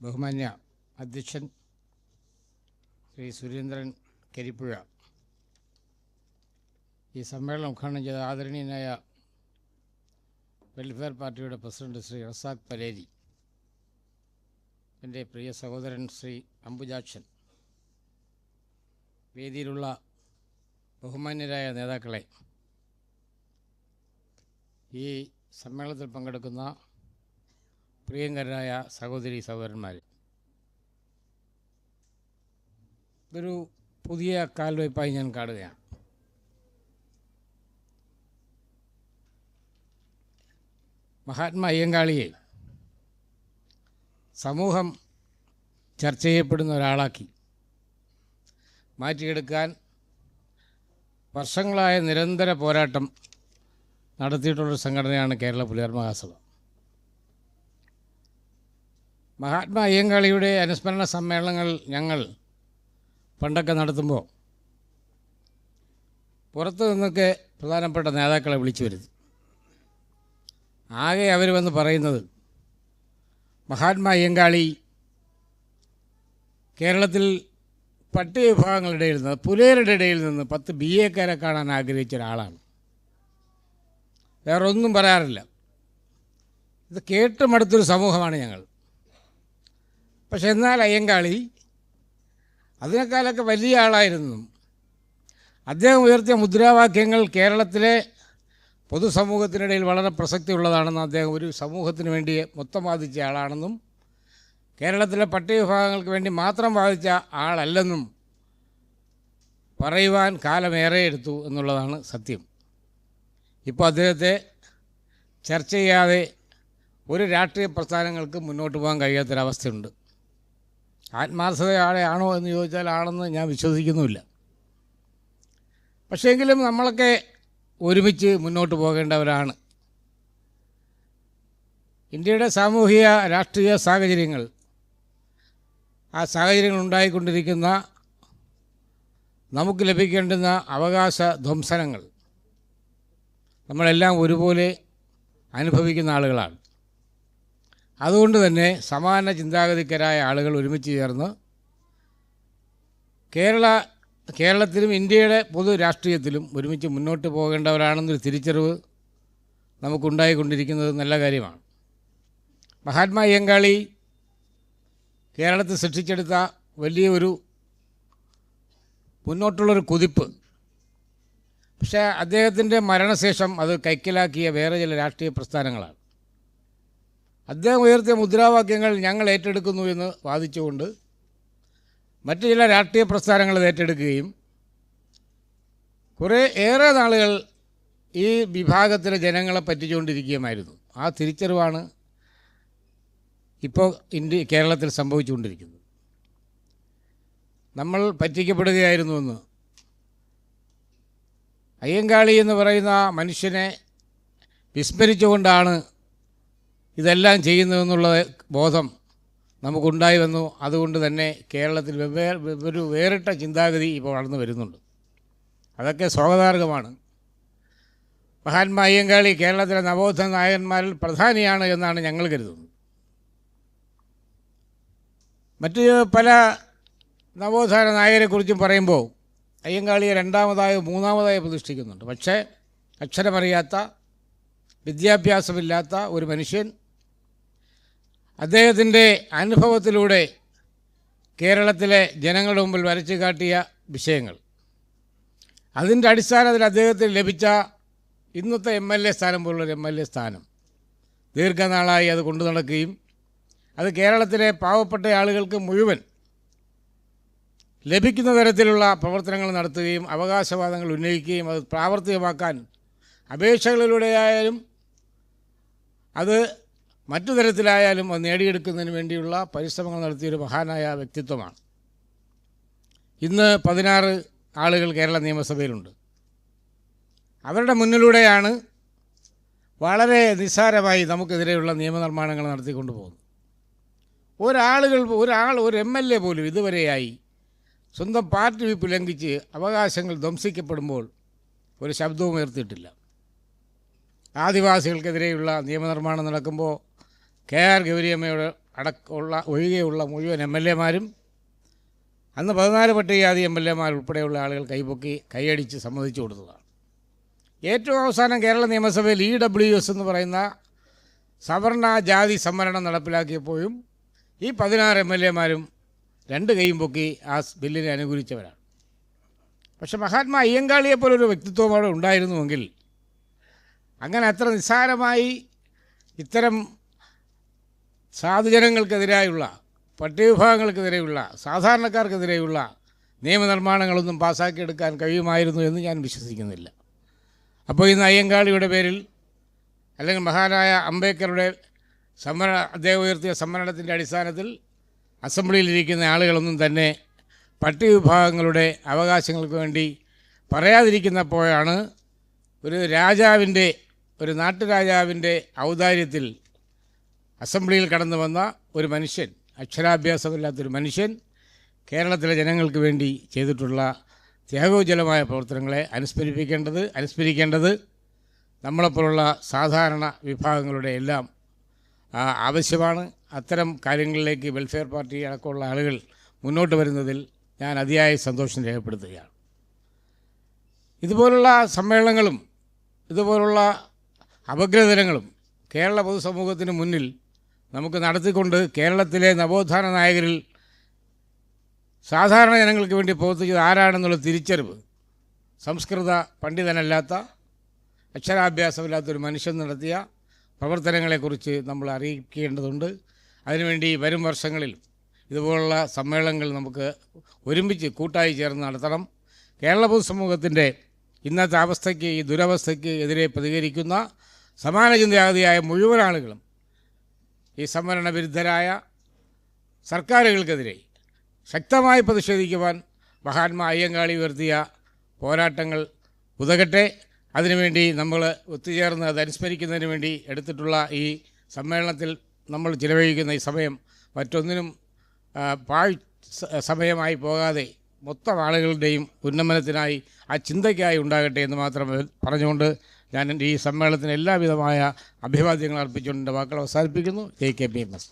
ബഹുമാന്യ അധ്യക്ഷൻ ശ്രീ സുരേന്ദ്രൻ കരിപ്പുഴ. ഈ സമ്മേളനം ഉദ്ഘാടനം ചെയ്ത ആദരണീയനായ വെൽഫെയർ പാർട്ടിയുടെ പ്രസിഡന്റ് ശ്രീ റസാഖ് പലേരി എന്റെ പ്രിയ സഹോദരൻ ശ്രീ അംബുജാക്ഷൻ വേദിയിലുള്ള ബഹുമാന്യരായ നേതാക്കളെ ഈ സമ്മേളനത്തിൽ പങ്കെടുക്കുന്ന പ്രിയങ്കരായ സഹോദരി സഹോദരന്മാർ ഇതൊരു പുതിയ കാൽവയ്പായി ഞാൻ കാണുകയാണ്. മഹാത്മാ അയ്യങ്കാളിയെ സമൂഹം ചർച്ച ചെയ്യപ്പെടുന്ന ഒരാളാക്കി മാറ്റിയെടുക്കാൻ വർഷങ്ങളായ നിരന്തര പോരാട്ടം നടത്തിയിട്ടുള്ളൊരു സംഘടനയാണ് കേരള പുലിയർ മഹാസഭ മഹാത്മാ അയ്യങ്കാളിയുടെ അനുസ്മരണ സമ്മേളനങ്ങൾ ഞങ്ങൾ പണ്ടൊക്കെ നടത്തുമ്പോൾ പുറത്തു നിന്നൊക്കെ പ്രധാനപ്പെട്ട നേതാക്കളെ വിളിച്ചു വരുത്തി. ആകെ അവർ വന്ന് പറയുന്നത് മഹാത്മാ അയ്യങ്കാളി കേരളത്തിൽ പട്ടിക വിഭാഗങ്ങളുടെ ഇടയിൽ നിന്ന് പുലയരുടെ ഇടയിൽ നിന്ന് പത്ത് ബി എക്കാരെ കാണാൻ ആഗ്രഹിച്ച ഒരാളാണ്. വേറൊന്നും പറയാറില്ല. ഇത് കേട്ട് മടുത്തൊരു സമൂഹമാണ് ഞങ്ങൾ. പക്ഷെ എന്നാൽ അയ്യങ്കാളി അതിനേക്കാളൊക്കെ വലിയ ആളായിരുന്നു. അദ്ദേഹം ഉയർത്തിയ മുദ്രാവാക്യങ്ങൾ കേരളത്തിലെ പൊതുസമൂഹത്തിനിടയിൽ വളരെ പ്രസക്തിയുള്ളതാണെന്നും അദ്ദേഹം ഒരു സമൂഹത്തിന് വേണ്ടി മൊത്തം വാദിച്ച ആളാണെന്നും കേരളത്തിലെ പട്ടിക വിഭാഗങ്ങൾക്ക് വേണ്ടി മാത്രം വാദിച്ച ആളല്ലെന്നും പറയുവാൻ കാലമേറെ എടുത്തു എന്നുള്ളതാണ് സത്യം. ഇപ്പോൾ അദ്ദേഹത്തെ ചർച്ച ചെയ്യാതെ ഒരു രാഷ്ട്രീയ പ്രസ്ഥാനങ്ങൾക്ക് മുന്നോട്ട് പോകാൻ കഴിയാത്തൊരവസ്ഥയുണ്ട്. ആത്മാർത്ഥതയോടെ ആണോ എന്ന് ചോദിച്ചാൽ ആണെന്ന് ഞാൻ വിശ്വസിക്കുന്നുമില്ല. പക്ഷേങ്കിലും നമ്മളൊക്കെ ഒരുമിച്ച് മുന്നോട്ട് പോകേണ്ടവരാണ്. ഇന്ത്യയുടെ സാമൂഹിക രാഷ്ട്രീയ സാഹചര്യങ്ങൾ ആ സാഹചര്യങ്ങൾ ഉണ്ടായിക്കൊണ്ടിരിക്കുന്ന നമുക്ക് ലഭിക്കേണ്ടുന്ന അവകാശ ധ്വംസനങ്ങൾ നമ്മളെല്ലാം ഒരുപോലെ അനുഭവിക്കുന്ന ആളുകളാണ്. അതുകൊണ്ട് തന്നെ സമാന ചിന്താഗതിക്കരായ ആളുകൾ ഒരുമിച്ച് ചേർന്ന് കേരള കേരളത്തിലും ഇന്ത്യയുടെ പൊതു രാഷ്ട്രീയത്തിലും ഒരുമിച്ച് മുന്നോട്ട് പോകേണ്ടവരാണെന്നൊരു തിരിച്ചറിവ് നമുക്കുണ്ടായിക്കൊണ്ടിരിക്കുന്നത് നല്ല കാര്യമാണ്. മഹാത്മാ അയ്യങ്കാളി കേരളത്തിൽ സൃഷ്ടിച്ചെടുത്ത വലിയൊരു മുന്നോട്ടുള്ളൊരു കുതിപ്പ്. പക്ഷേ അദ്ദേഹത്തിന്റെ മരണശേഷം അത് കൈക്കലാക്കിയ വേറെ ചില രാഷ്ട്രീയ പ്രസ്ഥാനങ്ങളാണ്. അദ്ദേഹം ഉയർത്തിയ മുദ്രാവാക്യങ്ങൾ ഞങ്ങൾ ഏറ്റെടുക്കുന്നു എന്ന് വാദിച്ചുകൊണ്ട് മറ്റ് ചില രാഷ്ട്രീയ പ്രസ്ഥാനങ്ങൾ ഏറ്റെടുക്കുകയും കുറേ ഏറെ നാളുകൾ ഈ വിഭാഗത്തിലെ ജനങ്ങളെ പറ്റിച്ചുകൊണ്ടിരിക്കുകയുമായിരുന്നു. ആ തിരിച്ചറിവാണ് ഇപ്പോൾ ഇന്ത്യ കേരളത്തിൽ സംഭവിച്ചുകൊണ്ടിരിക്കുന്നത്. നമ്മൾ പറ്റിക്കപ്പെടുകയായിരുന്നുവെന്ന് അയ്യങ്കാളി എന്ന് പറയുന്ന മനുഷ്യനെ വിസ്മരിച്ചുകൊണ്ടാണ് ഇതെല്ലാം ചെയ്യുന്നതെന്നുള്ള ബോധം നമുക്കുണ്ടായി വന്നു. അതുകൊണ്ട് തന്നെ കേരളത്തിൽ വെവ്വേറെ ഒരു വേറിട്ട ചിന്താഗതി ഇപ്പോൾ വളർന്നു വരുന്നുണ്ട്. അതൊക്കെ സ്വാഗതാർഹമാണ്. മഹാത്മാ അയ്യങ്കാളി കേരളത്തിലെ നവോത്ഥ നായകന്മാരിൽ പ്രധാനിയാണ് എന്നാണ് ഞങ്ങൾ കരുതുന്നത്. മറ്റ് പല നവോത്ഥാന നായകരെക്കുറിച്ചും പറയുമ്പോൾ അയ്യങ്കാളിയെ രണ്ടാമതായോ മൂന്നാമതായോ പ്രതിഷ്ഠിക്കുന്നുണ്ട്. പക്ഷേ അക്ഷരമറിയാത്ത വിദ്യാഭ്യാസമില്ലാത്ത ഒരു മനുഷ്യൻ അദ്ദേഹത്തിന്റെ അനുഭവത്തിലൂടെ കേരളത്തിലെ ജനങ്ങളുടെ മുമ്പിൽ വരച്ചു കാട്ടിയ വിഷയങ്ങൾ. അതിന്റെ അടിസ്ഥാനത്തിൽ അദ്ദേഹത്തിന് ലഭിച്ച ഇന്നത്തെ എം എൽ എ സ്ഥാനം പോലുള്ളൊരു എം എൽ എ സ്ഥാനം. ദീർഘനാളായി അത് കൊണ്ടു നടക്കുകയും അത് കേരളത്തിലെ പാവപ്പെട്ട ആളുകൾക്ക് മുഴുവൻ ലഭിക്കുന്ന തരത്തിലുള്ള പ്രവർത്തനങ്ങൾ നടത്തുകയും അവകാശവാദങ്ങൾ ഉന്നയിക്കുകയും അത് പ്രാവർത്തികമാക്കാൻ അപേക്ഷകളിലൂടെയായാലും അത് മറ്റു തരത്തിലായാലും അത് നേടിയെടുക്കുന്നതിന് വേണ്ടിയുള്ള പരിശ്രമങ്ങൾ നടത്തിയൊരു മഹാനായ വ്യക്തിത്വമാണ്. ഇന്ന് പതിനാറ് ആളുകൾ കേരള നിയമസഭയിലുണ്ട്. അവരുടെ മുന്നിലൂടെയാണ് വളരെ നിസ്സാരമായി നമുക്കെതിരെയുള്ള നിയമനിർമ്മാണങ്ങൾ നടത്തിക്കൊണ്ടു പോകുന്നത്. ഒരാളുകൾ ഒരാൾ ഒരു എം എൽ എ പോലും ഇതുവരെയായി സ്വന്തം പാർട്ടി വിപ്പ് ലംഘിച്ച് അവകാശങ്ങൾ ധ്വംസിക്കപ്പെടുമ്പോൾ ഒരു ശബ്ദവും ഉയർത്തിയിട്ടില്ല. ആദിവാസികൾക്കെതിരെയുള്ള നിയമനിർമ്മാണം നടക്കുമ്പോൾ കെ ആർ ഗൗരിയമ്മയോട് അടക്കമുള്ള ഒഴികെയുള്ള മുഴുവൻ എം എൽ എമാരും അന്ന് പതിനാല് പട്ടികജാതി എം എൽ എമാർ ഉൾപ്പെടെയുള്ള ആളുകൾ കൈപൊക്കി കൈയടിച്ച് സമ്മതിച്ചു കൊടുത്തതാണ്. ഏറ്റവും അവസാനം കേരള നിയമസഭയിൽ ഇ ഡബ്ല്യു എസ് എന്ന് പറയുന്ന സവർണ ജാതി സംവരണം നടപ്പിലാക്കിയപ്പോഴും ഈ പതിനാറ് എം എൽ എമാരും രണ്ട് കൈയും പൊക്കി ആ ബില്ലിനെ അനുകൂലിച്ചവരാണ്. പക്ഷെ മഹാത്മാ അയ്യങ്കാളിയെപ്പോലൊരു വ്യക്തിത്വം അവിടെ ഉണ്ടായിരുന്നുവെങ്കിൽ അങ്ങനെ അത്ര നിസ്സാരമായി ഇത്തരം സാധുജനങ്ങൾക്കെതിരായുള്ള പട്ടികവിഭാഗങ്ങൾക്കെതിരെയുള്ള സാധാരണക്കാർക്കെതിരെയുള്ള നിയമനിർമ്മാണങ്ങളൊന്നും പാസ്സാക്കിയെടുക്കാൻ കഴിയുമായിരുന്നു എന്ന് ഞാൻ വിശ്വസിക്കുന്നില്ല. അപ്പോൾ ഇന്ന് അയ്യങ്കാളിയുടെ പേരിൽ അല്ലെങ്കിൽ മഹാനായ അംബേദ്കറുടെ സമര അദ്ദേഹം ഉയർത്തിയ സമ്മരണത്തിന്റെ അടിസ്ഥാനത്തിൽ അസംബ്ലിയിലിരിക്കുന്ന ആളുകളൊന്നും തന്നെ പട്ടികവിഭാഗങ്ങളുടെ അവകാശങ്ങൾക്ക് വേണ്ടി പറയാതിരിക്കുന്നപ്പോഴാണ് ഒരു രാജാവിന്റെ ഒരു നാട്ടുരാജാവിന്റെ ഔദാര്യത്തിൽ അസംബ്ലിയിൽ കടന്നു വന്ന ഒരു മനുഷ്യൻ അക്ഷരാഭ്യാസമില്ലാത്തൊരു മനുഷ്യൻ കേരളത്തിലെ ജനങ്ങൾക്ക് വേണ്ടി ചെയ്തിട്ടുള്ള ത്യാഗോജ്വലമായ പ്രവർത്തനങ്ങളെ അനുസ്മരിപ്പിക്കേണ്ടത് അനുസ്മരിക്കേണ്ടത് നമ്മളെപ്പോലുള്ള സാധാരണ വിഭാഗങ്ങളുടെ എല്ലാം ആവശ്യമാണ്. അത്തരം കാര്യങ്ങളിലേക്ക് വെൽഫെയർ പാർട്ടി അടക്കമുള്ള ആളുകൾ മുന്നോട്ട് വരുന്നതിൽ ഞാൻ അതിയായ സന്തോഷം രേഖപ്പെടുത്തുകയാണ്. ഇതുപോലുള്ള സമ്മേളനങ്ങളും ഇതുപോലുള്ള അപഗ്രഥനങ്ങളും കേരള പൊതുസമൂഹത്തിന് മുന്നിൽ നമുക്ക് നടത്തിക്കൊണ്ട് കേരളത്തിലെ നവോത്ഥാന നായകരിൽ സാധാരണ ജനങ്ങൾക്ക് വേണ്ടി പ്രവർത്തിച്ചത് ആരാണെന്നുള്ള തിരിച്ചറിവ് സംസ്കൃത പണ്ഡിതനല്ലാത്ത അക്ഷരാഭ്യാസമില്ലാത്തൊരു മനുഷ്യൻ നടത്തിയ പ്രവർത്തനങ്ങളെക്കുറിച്ച് നമ്മൾ അറിയിക്കേണ്ടതുണ്ട്. അതിനുവേണ്ടി വരും വർഷങ്ങളിൽ ഇതുപോലുള്ള സമ്മേളനങ്ങൾ നമുക്ക് ഒരുമിച്ച് കൂട്ടായി ചേർന്ന് നടത്തണം. കേരള പൊതുസമൂഹത്തിന്റെ ഇന്നത്തെ അവസ്ഥയ്ക്ക് ഈ ദുരവസ്ഥയ്ക്ക് എതിരെ പ്രതികരിക്കുന്ന സമാന ചിന്താഗതിയായ മുഴുവൻ ആളുകളും ഈ സംവരണ വിരുദ്ധരായ സർക്കാരുകൾക്കെതിരെ ശക്തമായി പ്രതിഷേധിക്കുവാൻ മഹാത്മാ അയ്യങ്കാളി ഉയർത്തിയ പോരാട്ടങ്ങൾ ഉതകട്ടെ. അതിനുവേണ്ടി നമ്മൾ ഒത്തുചേർന്ന് അത് അനുസ്മരിക്കുന്നതിന് വേണ്ടി എടുത്തിട്ടുള്ള ഈ സമ്മേളനത്തിൽ നമ്മൾ ചിലവഴിക്കുന്ന ഈ സമയം മറ്റൊന്നിനും പാഴ് സമയമായി പോകാതെ മൊത്തം ആളുകളുടെയും ഉന്നമനത്തിനായി ആ ചിന്തയ്ക്കായി ഉണ്ടാകട്ടെ എന്ന് മാത്രം പറഞ്ഞുകൊണ്ട് ഞാൻ എന്റെ ഈ സമ്മേളനത്തിന് എല്ലാവിധമായ അഭിവാദ്യങ്ങൾ അർപ്പിച്ചുകൊണ്ട് വാക്കുകൾ അവസാനിപ്പിക്കുന്നു. J K P M S